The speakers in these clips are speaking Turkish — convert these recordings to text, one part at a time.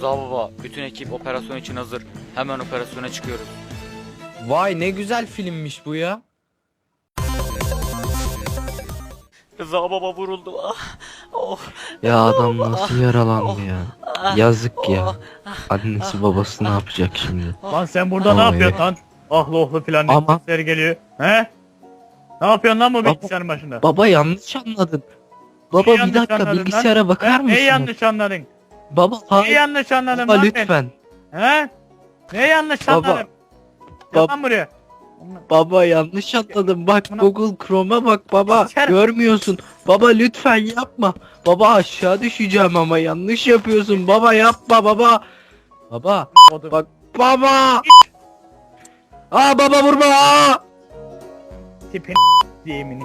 Rıza baba, bütün ekip operasyon için hazır. Hemen operasyona çıkıyoruz. Vay ne güzel filmmiş bu ya. Rıza baba vuruldu. Ah, oh, Ya adam nasıl yaralandı ya. ah, Yazık ya. oh. Annesi babası ne yapacak şimdi? Lan sen burada ne Oy. yapıyorsun lan? Ahlı ohlu filan ne Ama- sesleri geliyor. He? Ne yapıyorsun lan bu Baba- bilgisayarın başında? Baba yanlış anladın. Baba Neyi bir yanlış dakika anladın lan? bilgisayara bakar He? mısın? Neyi yanlış anladın? Baba hayır. yanlış anladın Baba lan lütfen. ben? He? Neyi yanlış Baba- anladın? Bab- Gel lan buraya. Baba yanlış anladın. Bak Buna- Google Chrome'a bak baba. Görmüyorsun. Baba lütfen yapma. Baba aşağı düşeceğim ama yanlış yapıyorsun. Baba yapma baba. Baba. Odur. Bak baba. Aa baba vurma. Aa! Tipin diyemini.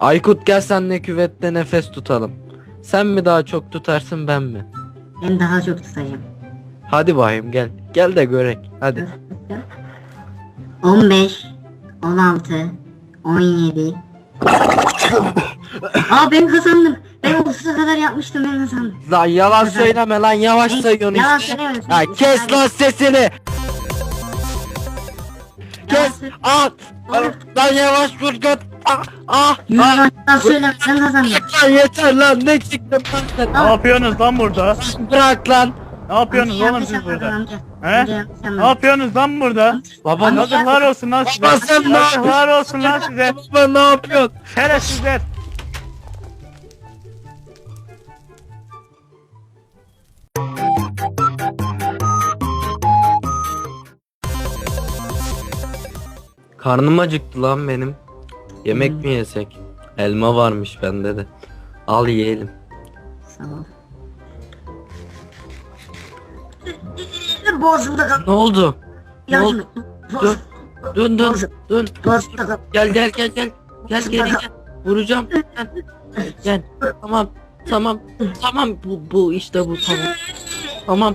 Aykut gel senle küvette nefes tutalım. Sen mi daha çok tutarsın ben mi? Ben daha çok tutacağım. Hadi bayım gel. Gel de görek. Hadi. 15, 16, 17. Aa ben kazandım. Ben 30'a kadar yapmıştım ben kazandım. Lan yalan söyleme lan yavaş sayıyorsun Yalan işte. söylemiyorsun. Ya kes lan sesini. Kes. At. Oğlum, Lan yavaş vur göt. Ah ah. ah. Söyleme kazandım. Lan yeter lan ne çıktın lan sen? Ne yapıyorsunuz lan burada? Bırak lan. Ne yapıyorsunuz Amca oğlum siz burada? He? Ne yapıyorsunuz lan burada? Baba Yazıklar olsun lan size. Baba sen ne Yazıklar olsun lan size. Baba ne yapıyorsun? Şerefsizler. Karnım acıktı lan benim. Yemek mi yesek? Elma varmış bende de. Al yiyelim. Sağ ol. Boğazımda kal. Ne oldu? Ne oldu? Yardım et. Dön dön dön. Boğazımda kal. Gel gel gel gel. Gel geri gel. Vuracağım. Gel. Gel. Tamam. Tamam. Tamam bu bu işte bu tamam. Tamam.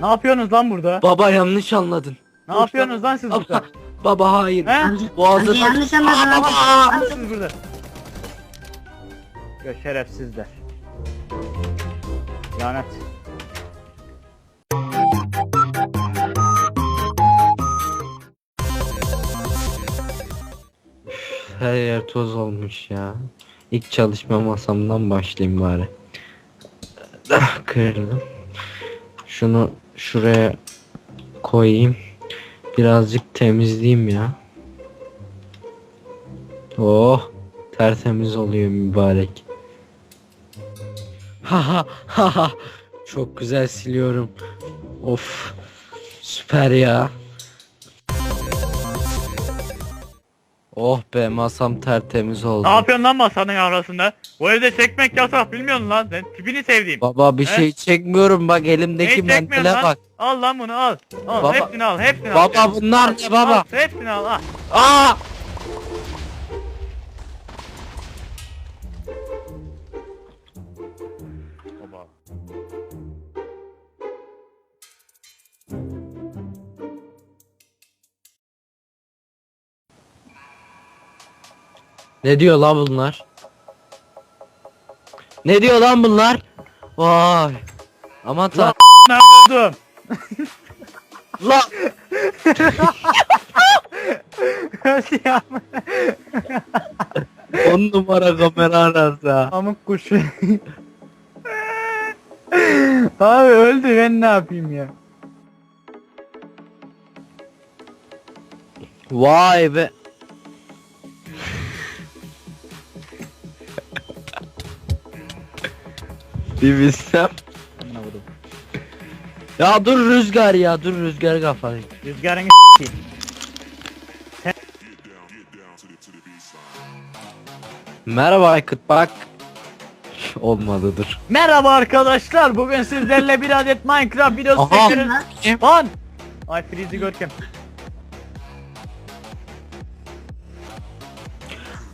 Ne yapıyorsunuz lan burada? Baba yanlış anladın. Ne yapıyorsunuz lan siz Baba, burada? Baba hayır. He? Boğazı amca yanlış anladın Aa, baba. Siz burada. Ya şerefsizler. Lanet. Her yer toz olmuş ya. İlk çalışma masamdan başlayayım bari. Ah, Kırdım. Şunu şuraya koyayım. Birazcık temizleyeyim ya. Oh, tertemiz oluyor mübarek. Haha haha. Çok güzel siliyorum. Of. Süper ya. Oh be masam tertemiz oldu. Ne yapıyorsun lan masanın arasında? Bu evde çekmek yasak bilmiyorsun lan. Sen tipini sevdiğim. Baba bir He? şey çekmiyorum bak elimdeki Neyi çekmiyorsun mendile lan? bak. Al lan bunu al. Al Baba- hepsini al hepsini al. Baba bunlar ne baba? Al, hepsini al al. Aa! Ne diyor lan bunlar? Ne diyor lan bunlar? Vay. Aman tan. Nerede? Lan ya. on numara kamera arası ha. Amık kuşu. Abi öldü ben ne yapayım ya? Vay be. Bir bilsem. Ya dur rüzgar ya dur rüzgar kafanı. Rüzgarın. Merhaba Aykut bak. Olmadı dur. Merhaba arkadaşlar. Bugün sizlerle bir adet Minecraft videosu Aha. çekiyoruz. Lan! Ay Freeze'i görkem.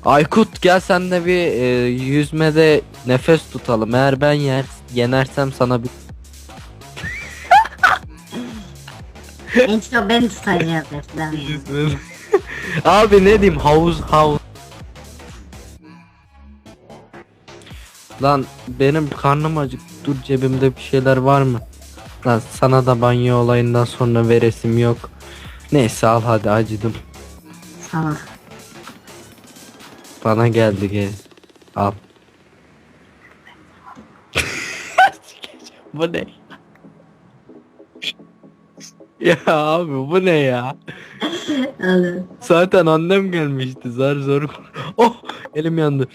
Aykut gel sen de bir e, yüzmede nefes tutalım. Eğer ben yer yenersem sana bir En çok beni tutacağız defter. Abi ne diyeyim havuz havuz. Lan benim karnım acık. Dur cebimde bir şeyler var mı? Lan sana da banyo olayından sonra veresim yok. Neyse al hadi acıdım. Salak. Bana geldi gel. Al. Bu ne? ya abi bu ne ya? Alın. Zaten annem gelmişti zar zor. Oh elim yandı.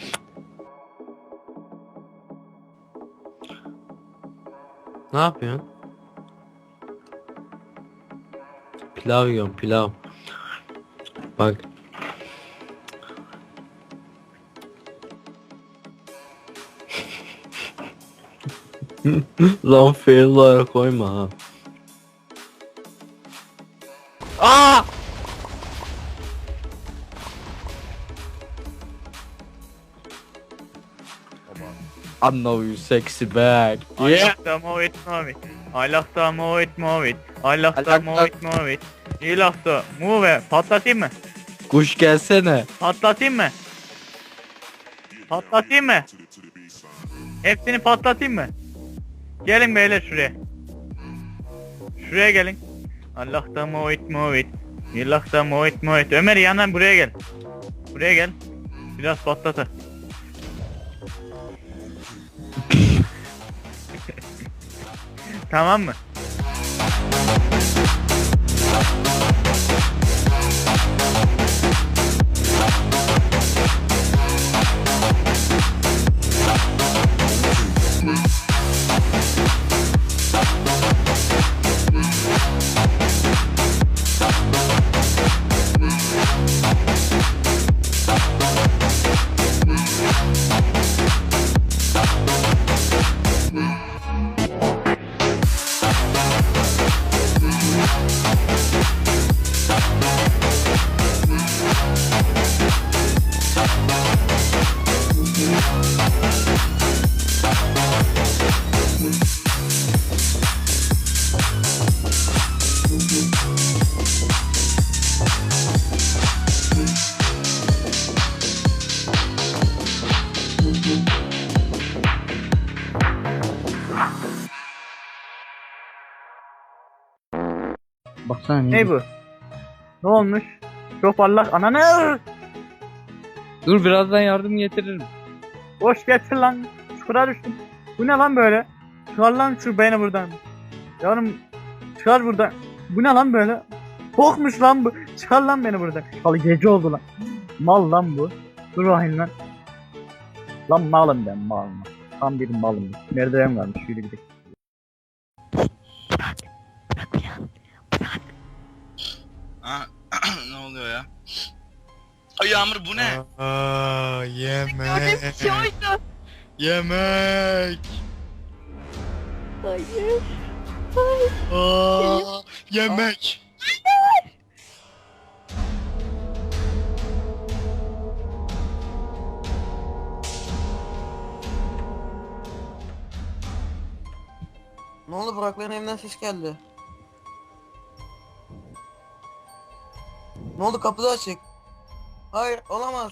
Ne yapıyorsun? Pilav yiyorum pilav. Bak. Lan fail'lara koyma ha. Aa! I know you sexy bag. I like to move it, move it. I like to move it, move it. I like I to move to- it, move it. You like to move it. Patlatayım mı? Kuş gelsene. Patlatayım mı? Patlatayım mı? Hepsini patlatayım mı? Gelin beyler şuraya. Şuraya gelin. Allah da move it, move it. Allah da move it, move it. Ömer yandan buraya gel. Buraya gel. Biraz patlat. tamam mı? Baksana Ne bu? Ne olmuş? Çok parlak. Ananı! Dur birazdan yardım getiririm. Boş getir lan. Çukura düştüm. Bu ne lan böyle? Çıkar lan şu beni buradan. Yavrum çıkar buradan. Bu ne lan böyle? Bokmuş lan bu. Çıkar lan beni buradan. Al gece oldu lan. Mal lan bu. Dur bakayım lan. Lan malım ben malım. Tam bir malım. Merdiven varmış yürü gidelim. Yağmur bu ne? Aa, yemek. Yemek. Hayır. Aa, yemek. Ne oldu Burakların evinden ses geldi. Ne oldu kapı da açık. Hayır olamaz.